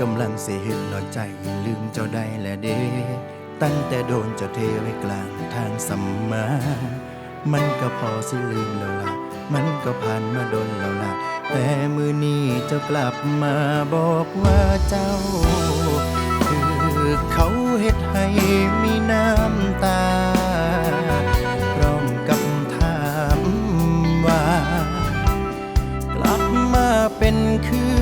กำลังเสิเห็นหลอดใจลืมเจ้าได้และเด ตั้งแต่โดนเจ้าเทไว้กลางทางสัมมา มันก็พอสิลืมแล้วล่ะ มันก็ผ่านมาโดนแล้วล่ะ แต่มือนี้เจ้ากลับมาบอกว่าเจ้า คือเขาเฮ็ดให้มีน้ำตาพร้อมกับถามว่า กลับมาเป็นคือ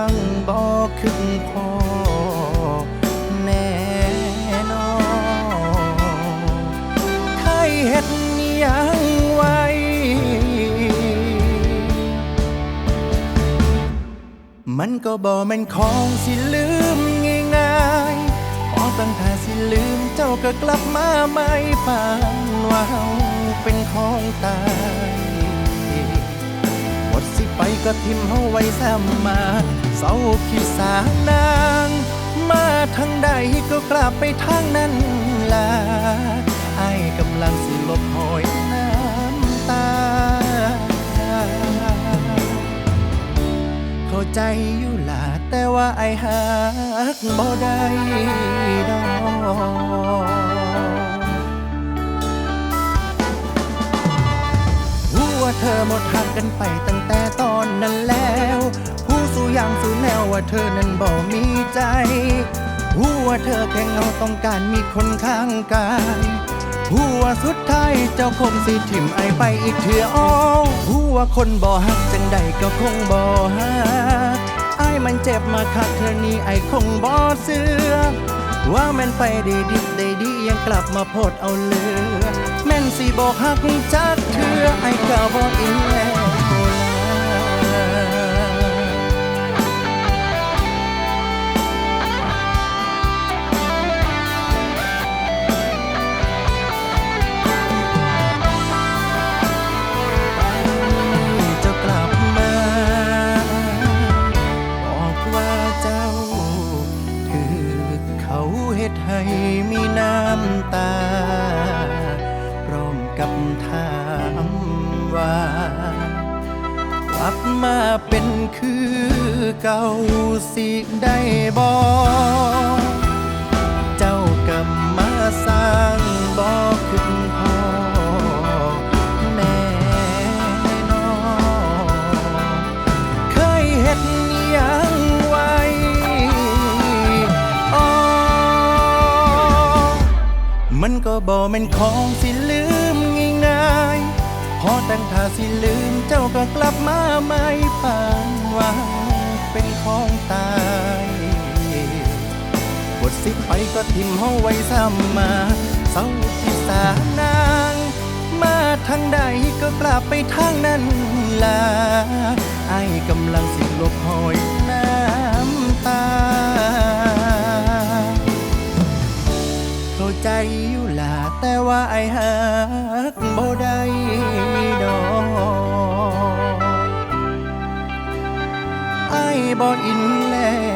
างบ่ขึ้นพอแน่นอนใครเฮ็ดยังไว้มันก็บ่แม่นของสิลืมง่ายๆพอตั้งท่าสิลืมเจ้าก็กลับมาไม่ปานว่าเฮาเป็นของตาย ก็ทิมเฮาไว้ซ้ำมาเศร้าคิดสานาง มาทางใดก็กลับไปทางนั้นล่ะไอ้กำลังสิลบหอยน้ำตา เข้าใจอยู่ล่ะแต่ว่าไอ้หักบ่ได้ดอก เธอหมดหักกันไปตั้งแต่ตอนนั้นแล้ว ผู้สู่อย่างสู่แนวว่าเธอนั้นบ่มีใจหูว่าเธอแค่เงาต้องการมีคนข้างกายหูว่าสุดท้ายเจ้าคงสิถิ่มไอไปอีกเถื่ออ้อหูว่าคนบ่หักจังใดก็คงบ่หักไอมันเจ็บมาคักเธอนี้ไอคงบ่เสือ ว่าแม่นไปได้ดิบได้ดียังกลับมาโพดเอาเลือ แม่นสิบอกหักจักเธอไอ้ก็บอกอินแล้ว มีน้ำตาพร้อมกับถามว่ากลับมาเป็นคือเก่าสิได้บอกเจ้ากำมา มันก็บ่แม่นของสิลืมง่ายๆพอตั้งท่าสิลืมเจ้าก็กลับมาไม่ปานว่าเป็นของตายบทสิไปก็ทิมเฮาไว้ซ้ำมาเศร้าที่สานางมาทางใดก็กลับไปทางนั้นละไอ้กำลังสิลบหอย อยู่ล่ะแต่ว่าไอ้หักบ่ได้ดอกไอ้บ่อินแล้วล่